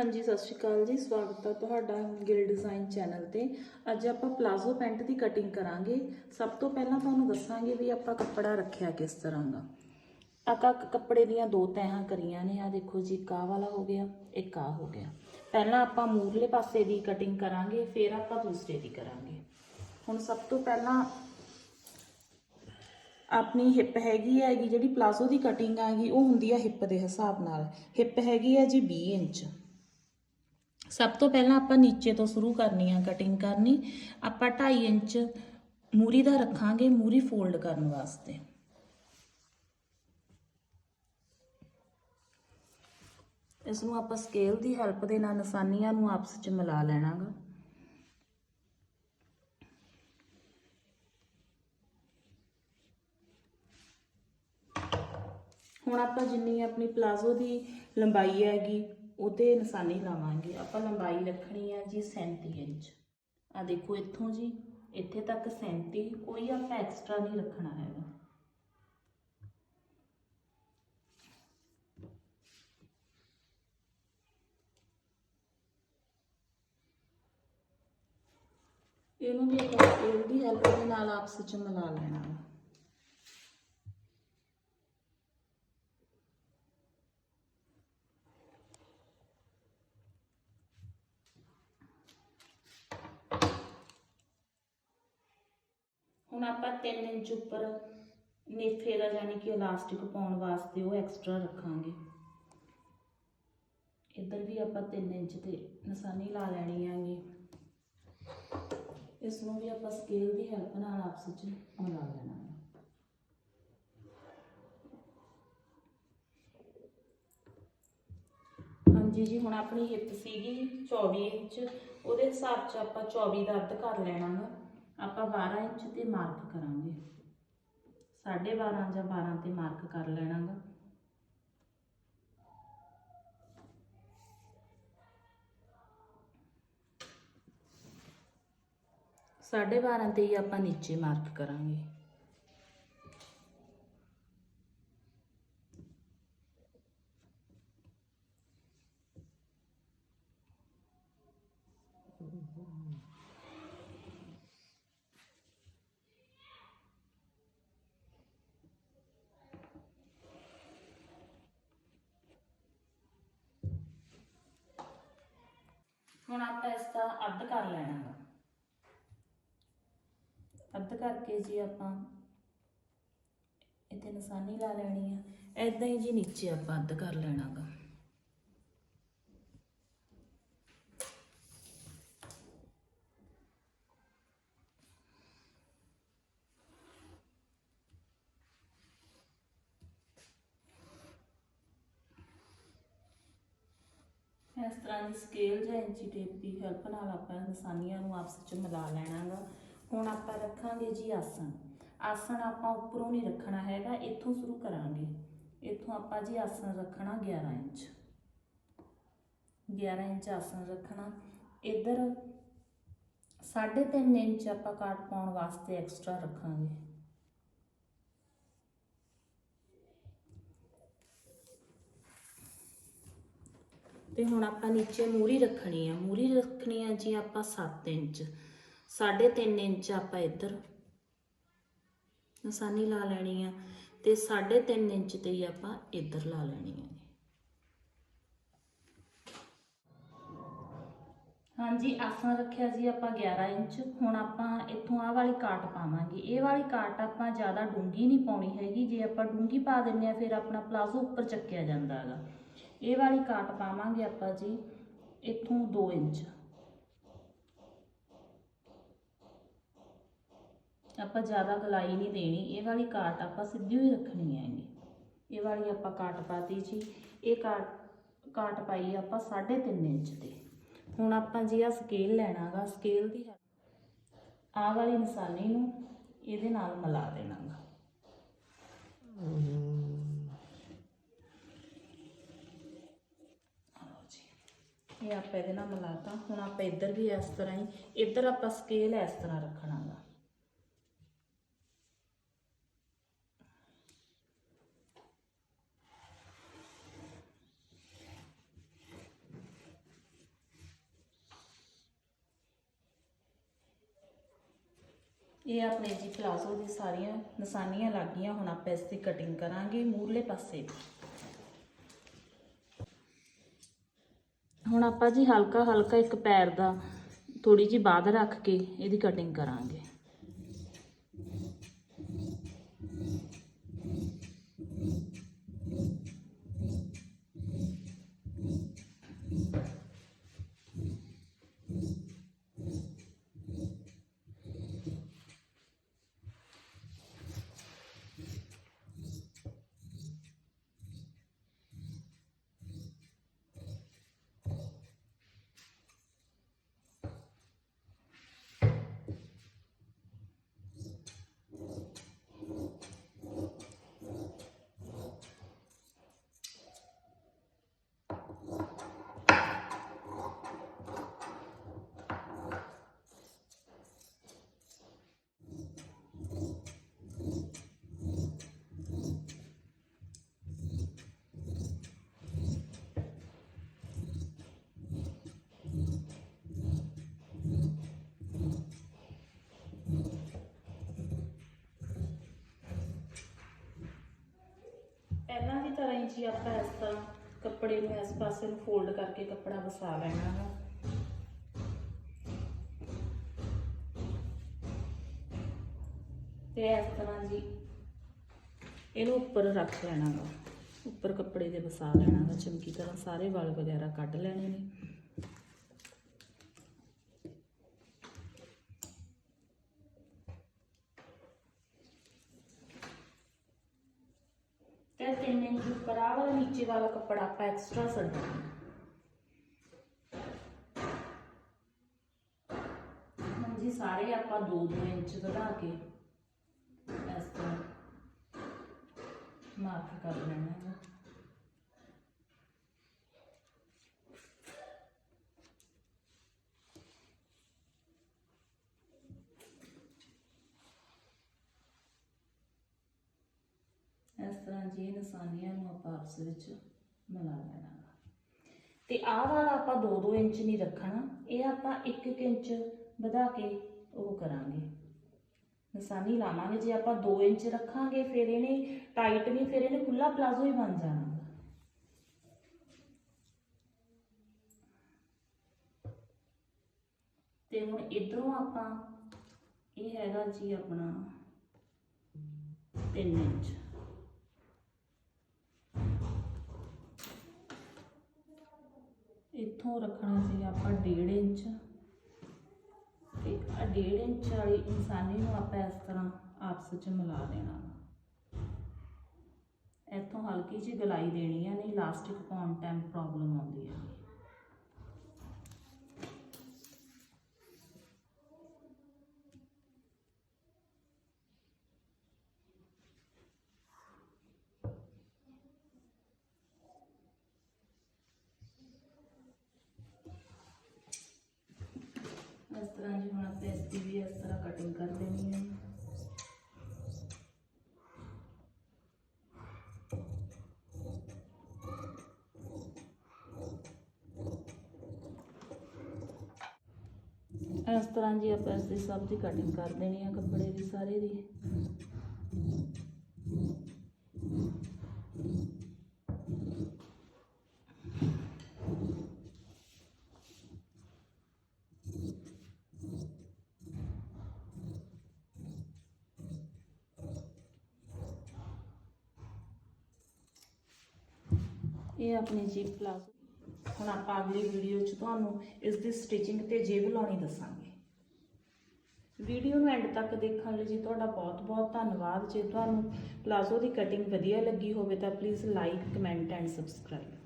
ਹਾਂਜੀ, ਸਤਿ ਸ਼੍ਰੀ ਅਕਾਲ ਜੀ, ਸਵਾਗਤ ਹੈ ਤੁਹਾਡਾ ਗਿਲ ਡਿਜ਼ਾਈਨ ਚੈਨਲ ਤੇ। ਅੱਜ ਆਪਾਂ ਪਲਾਜ਼ੋ ਪੈਂਟ ਦੀ ਕਟਿੰਗ ਕਰਾਂਗੇ। ਸਭ ਤੋਂ ਪਹਿਲਾਂ ਤੁਹਾਨੂੰ ਦੱਸਾਂਗੇ ਵੀ ਆਪਾਂ ਕੱਪੜਾ ਰੱਖਿਆ ਕਿਸ ਤਰ੍ਹਾਂ ਦਾ। ਆਪਾਂ ਕੱਪੜੇ ਦੀਆਂ ਦੋ ਤੈਹਾਂ ਕਰੀਆਂ ਨੇ। ਆ ਦੇਖੋ ਜੀ, ਇੱਕ ਆਹ ਵਾਲਾ ਹੋ ਗਿਆ, ਇੱਕ ਆ ਹੋ ਗਿਆ। ਪਹਿਲਾਂ ਆਪਾਂ ਮੂਰਲੇ ਪਾਸੇ ਦੀ ਕਟਿੰਗ ਕਰਾਂਗੇ, ਫਿਰ ਆਪਾਂ ਦੂਸਰੇ ਦੀ ਕਰਾਂਗੇ। ਹੁਣ ਸਭ ਤੋਂ ਪਹਿਲਾਂ ਆਪਣੀ ਹਿੱਪ ਹੈਗੀ ਹੈਗੀ ਜਿਹੜੀ ਪਲਾਜ਼ੋ ਦੀ ਕਟਿੰਗ ਆਗੀ ਉਹ ਹੁੰਦੀ ਆ ਹਿੱਪ ਦੇ ਹਿਸਾਬ ਨਾਲ। ਹਿੱਪ ਹੈਗੀ ਹੈ ਜੀ 20 ਇੰਚ। ਸਭ ਤੋਂ ਪਹਿਲਾਂ ਆਪਾਂ ਨੀਚੇ ਤੋਂ ਸ਼ੁਰੂ ਕਰਨੀ ਆ ਕਟਿੰਗ ਕਰਨੀ। ਆਪਾਂ 2.5 ਇੰਚ ਮੂਰੀ ਦਾ ਰੱਖਾਂਗੇ, ਮੂਰੀ ਫੋਲਡ ਕਰਨ ਵਾਸਤੇ। ਇਸ ਨੂੰ ਆਪਾਂ ਸਕੇਲ ਦੀ ਹੈਲਪ ਦੇ ਨਾਲ ਨਿਸ਼ਾਨੀਆਂ ਨੂੰ ਆਪਸ ਵਿੱਚ ਮਿਲਾ ਲੈਣਾਗਾ। ਹੁਣ ਆਪਾਂ ਜਿੰਨੀ ਆਪਣੀ ਪਲਾਜ਼ੋ ਦੀ ਲੰਬਾਈ ਹੈਗੀ ਉਹਦੇ ਨਿਸ਼ਾਨੀ ਲਾਵਾਂਗੇ। ਆਪਾਂ ਲੰਬਾਈ ਰੱਖਣੀ ਆ ਜੀ 37 ਇੰਚ। ਆ ਦੇਖੋ ਇੱਥੋਂ ਜੀ, ਇੱਥੇ ਤੱਕ 37 ਕੋਈ ਆਪਾਂ ਐਕਸਟਰਾ ਨਹੀਂ ਰੱਖਣਾ ਹੈਗਾ। ਇਹਨੂੰ ਵੀ ਇਹਦੀ ਹੈਲਪ ਦੇ ਨਾਲ ਆਪਸ ਵਿੱਚ ਮਿਲਾ ਲੈਣਾ ਵਾ ਹੁਣ ਆਪਾਂ 3 ਇੰਚ ਉੱਪਰ ਨੇਫੇ ਦਾ ਯਾਨੀ ਕਿ ਇਲਾਸਟਿਕ ਪਾਉਣ ਵਾਸਤੇ ਉਹ ਐਕਸਟਰਾ ਰੱਖਾਂਗੇ। ਇੱਧਰ ਵੀ ਆਪਾਂ 3 ਇੰਚ ਤੇ ਨਿਸ਼ਾਨੀ ਲਾ ਲੈਣੀ ਆਂਗੀ ਇਸ ਨੂੰ ਵੀ ਆਪਾਂ ਸਕੇਲ ਦੀ ਹੈਲਪ ਨਾਲ ਆਪਸ ਵਿੱਚ ਮਿਲਾ ਲੈਣਾ ਹੈ। ਹਾਂਜੀ ਜੀ, ਹੁਣ ਆਪਣੀ ਹਿੱਪ ਸੀਗੀ 24 ਇੰਚ, ਉਹਦੇ ਹਿਸਾਬ 'ਚ ਆਪਾਂ 24 ਦਾ ਅੱਧ ਕਰ ਲੈਣਾ ਵਾ ਆਪਾਂ 12 ਇੰਚ ਤੇ ਮਾਰਕ ਕਰਾਂਗੇ। 12.5 ਜਾਂ 12 ਤੇ ਮਾਰਕ ਕਰ ਲੈਣਾ ਗਾ ਸਾਢੇ 12 ਤੇ ਹੀ ਆਪਾਂ ਨੀਚੇ ਮਾਰਕ ਕਰਾਂਗੇ। ਹੁਣ ਆਪਾਂ ਇਸ ਦਾ ਅੱਧ ਕਰ ਲੈਣਾ ਗਾ ਅੱਧ ਕਰਕੇ ਜੀ ਆਪਾਂ ਇੱਥੇ ਨਿਸ਼ਾਨੀ ਲਾ ਲੈਣੀ ਆ। ਐਦਾਂ ਹੀ ਜੀ ਨੀਚੇ ਆਪਾਂ ਅੱਧ ਕਰ ਲੈਣਾ ਗਾ ਇਸ ਤਰ੍ਹਾਂ ਦੀ ਸਕੇਲ ਜਾਂ ਇੰਚੀ ਟੇਪ ਦੀ ਹੈਲਪ ਨਾਲ ਆਪਾਂ ਨਿਸ਼ਾਨੀਆਂ ਨੂੰ ਆਪਸ ਵਿੱਚ ਮਿਲਾ ਲੈਣਾਗਾ। ਹੁਣ ਆਪਾਂ ਰੱਖਾਂਗੇ ਜੀ ਆਸਣ। ਆਸਣ ਆਪਾਂ ਉੱਪਰੋਂ ਨਹੀਂ ਰੱਖਣਾ ਹੈਗਾ, ਇੱਥੋਂ ਸ਼ੁਰੂ ਕਰਾਂਗੇ। ਇੱਥੋਂ ਆਪਾਂ ਜੀ ਆਸਣ ਰੱਖਣਾ 11 ਇੰਚ। 11 ਇੰਚ ਆਸਣ ਰੱਖਣਾ। ਇੱਧਰ 3.5 ਇੰਚ ਆਪਾਂ ਕਾਟ ਪਾਉਣ ਵਾਸਤੇ ਐਕਸਟਰਾ ਰੱਖਾਂਗੇ। ਤੇ ਹੁਣ ਆਪਾਂ ਨੀਚੇ ਮੂਰੀ ਰੱਖਣੀ ਆ। ਮੂਰੀ ਰੱਖਣੀ ਆ ਜੀ ਆਪਾਂ 7 ਇੰਚ। 3.5 ਇੰਚ ਆਪਾਂ ਇੱਧਰ ਨਿਸ਼ਾਨੀ ਲਾ ਲੈਣੀ ਆ ਤੇ 3.5 ਇੰਚ ਤੇ ਹੀ ਆਪਾਂ ਇੱਧਰ ਲਾ ਲੈਣੀ ਆ ਹਾਂਜੀ ਆਸਣ ਰੱਖਿਆ ਜੀ ਆਪਾਂ 11 ਇੰਚ। ਹੁਣ ਆਪਾਂ ਇੱਥੋਂ ਆਹ ਵਾਲੀ ਕਾਟ ਪਾਵਾਂਗੇ। ਇਹ ਵਾਲੀ ਕਾਟ ਆਪਾਂ ਜ਼ਿਆਦਾ ਡੂੰਗੀ ਨਹੀਂ ਪਾਉਣੀ ਹੈਗੀ। ਜੇ ਆਪਾਂ ਡੂੰਗੀ ਪਾ ਦਿੰਨੇ ਆ, ਫਿਰ ਆਪਣਾ ਪਲਾਜ਼ੋ ਉੱਪਰ ਚੱਕਿਆ ਜਾਂਦਾ ਹੈਗਾ। ਇਹ ਵਾਲੀ ਕਾਟ ਪਾਵਾਂਗੇ ਆਪਾਂ ਜੀ, ਇੱਥੋਂ 2 ਇੰਚ। ਆਪਾਂ ਜ਼ਿਆਦਾ ਗਲਾਈ ਨਹੀਂ ਦੇਣੀ, ਇਹ ਵਾਲੀ ਕਾਟ ਆਪਾਂ ਸਿੱਧੀ ਹੀ ਰੱਖਣੀ ਹੈਗੀ। ਇਹ ਵਾਲੀ ਆਪਾਂ ਕਾਟ ਪਾਤੀ ਜੀ, ਇਹ ਕਾਟ ਕਾਟ ਪਾਈ ਆਪਾਂ 3.5 ਇੰਚ ਤੇ। ਹੁਣ ਆਪਾਂ ਜੀ ਆ ਸਕੇਲ ਲੈਣਾਗਾ ਸਕੇਲ ਦੀ ਆ ਵਾਲੀ ਨਿਸ਼ਾਨੀ ਨੂੰ ਇਹਦੇ ਨਾਲ ਮਿਲਾ ਦੇਣਾਗਾ। ਇਹ ਆਪਾਂ ਇਹਦੇ ਨਾਲ ਮਿਲਾਤਾ। ਹੁਣ ਆਪਾਂ ਇੱਧਰ ਵੀ ਇਸ ਤਰ੍ਹਾਂ ਹੀ, ਇੱਧਰ ਆਪਾਂ ਸਕੇਲ ਇਸ ਤਰ੍ਹਾਂ ਰੱਖਣਾ ਰੱਖਣਾਗਾ। ਇਹ ਆਪਣੇ ਜੀ ਪਲਾਜ਼ੋ ਦੀ ਸਾਰੀਆਂ ਨਿਸ਼ਾਨੀਆਂ ਲੱਗ ਗਈਆਂ, ਹੁਣ ਆਪਾਂ ਇਸ ਦੀ ਕਟਿੰਗ ਕਰਾਂਗੇ। ਮੂਰਲੇ ਪਾਸੇ। ਦੀ ਹੁਣ ਆਪਾਂ ਜੀ ਹਲਕਾ ਹਲਕਾ ਇੱਕ ਪੈਰ ਦਾ ਥੋੜੀ ਜੀ ਬਾਦ ਰੱਖ ਕੇ ਇਹਦੀ ਕਟਿੰਗ ਕਰਾਂਗੇ ਪਹਿਲਾਂ ਦੀ ਤਰ੍ਹਾਂ ਹੀ ਜੀ ਆਪਾਂ ਇਸ ਤਰ੍ਹਾਂ ਕੱਪੜੇ ਨੂੰ ਇਸ ਪਾਸੇ ਨੂੰ ਫੋਲਡ ਕਰਕੇ ਕੱਪੜਾ ਵਸਾ ਲੈਣਾ ਹੈ ਤੇ ਇਸ ਤਰ੍ਹਾਂ ਜੀ ਇਹਨੂੰ ਉੱਪਰ ਰੱਖ ਲੈਣਾ ਗਾ ਉੱਪਰ ਕੱਪੜੇ ਦੇ ਵਸਾ ਲੈਣਾ ਗਾ ਚੰਗੀ ਤਰ੍ਹਾਂ ਸਾਰੇ ਵਾਲ ਵਗੈਰਾ ਕੱਢ ਲੈਣੇ ਨੇ। ਤੇ ਤਿੰਨ ਇੰਚ ਉੱਪਰ ਆ ਵਾਲਾ ਨੀਚੇ ਵਾਲਾ ਕੱਪੜਾ ਆਪਾਂ ਐਕਸਟਰਾ ਛੱਡਣਾ ਹੁਣ ਜੀ ਸਾਰੇ ਆਪਾਂ 2-2 ਇੰਚ ਵਧਾ ਕੇ ਇਸ ਤਰ੍ਹਾਂ ਮਾਰਕ ਕਰ ਲੈਣਾ ਹੈ ਇਸ ਤਰ੍ਹਾਂ ਜੀ ਇਹ ਨਿਸ਼ਾਨੀਆਂ ਨੂੰ ਆਪਾਂ ਆਪਸ ਵਿੱਚ ਮਿਲਾ ਲੈਣਾ ਗਾ। ਤੇ ਆਹ ਵਾਲਾ ਆਪਾਂ 2-2 ਇੰਚ ਨਹੀਂ ਰੱਖਣਾ, ਇਹ ਆਪਾਂ 1-1 ਇੰਚ ਵਧਾ ਕੇ ਉਹ ਕਰਾਂਗੇ ਨਿਸ਼ਾਨੀ ਲਾਵਾਂਗੇ, ਜੇ ਆਪਾਂ 2 ਇੰਚ ਰੱਖਾਂਗੇ ਫਿਰ ਇਹਨੇ ਟਾਈਟ ਨਹੀਂ, ਫਿਰ ਇਹਨੇ ਖੁੱਲਾ ਪਲਾਜ਼ੋ ਹੀ ਬਣ ਜਾਣਾ ਗਾ। ਤੇ ਹੁਣ ਇਧਰੋਂ ਆਪਾਂ, ਇਹ ਹੈਗਾ ਜੀ ਆਪਣਾ 3 ਇੰਚ ਇੱਥੋਂ ਰੱਖਣਾ ਸੀ ਆਪਾਂ? 1.5 ਇੰਚ। ਤੇ ਆ 1.5 ਇੰਚ ਵਾਲੀ ਇਨਸਾਨੀ ਨੂੰ ਆਪਾਂ ਇਸ ਤਰ੍ਹਾਂ ਆਪਸ ਵਿੱਚ ਮਿਲਾ ਦੇਣਾ। ਇੱਥੋਂ ਹਲਕੀ ਜਿਹੀ ਗਲਾਈ ਦੇਣੀ ਹੈ ਨਹੀਂ ਇਲਾਸਟਿਕ ਪਾਉਣ ਟਾਈਮ ਪ੍ਰੋਬਲਮ ਆਉਂਦੀ ਹੈ ਇਸ ਤਰ੍ਹਾਂ ਇਸ ਦੀ ਵੀ ਇਸ ਤਰ੍ਹਾਂ ਕਟਿੰਗ ਕਰ ਦੇਣੀ ਹੈ। ਇਸ ਤਰ੍ਹਾਂ ਜੀ ਆਪਾਂ ਇਸ ਦੀ ਸਭ ਦੀ ਕਟਿੰਗ ਕਰ ਦੇਣੀ ਹੈ, ਕੱਪੜੇ ਦੀ ਸਾਰੇ ਦੀ। ਇਹ ਆਪਣੀ ਜੀਬ ਪਲਾਜ਼ੋ ਹੁਣ ਆਪਾਂ ਅਗਲੀ ਵੀਡੀਓ 'ਚ ਤੁਹਾਨੂੰ ਇਸ ਦੀ ਸਟਿਚਿੰਗ ਤੇ ਜੇਬ ਲਾਉਣੀ ਦੱਸਾਂਗੇ। ਵੀਡੀਓ ਨੂੰ ਐਂਡ ਤੱਕ ਦੇਖਣ ਲਈ ਜੀ ਤੁਹਾਡਾ ਬਹੁਤ ਬਹੁਤ ਧੰਨਵਾਦ। ਜੇ ਤੁਹਾਨੂੰ ਪਲਾਜ਼ੋ ਦੀ ਕਟਿੰਗ ਵਧੀਆ ਲੱਗੀ ਹੋਵੇ ਤਾਂ please like comment and subscribe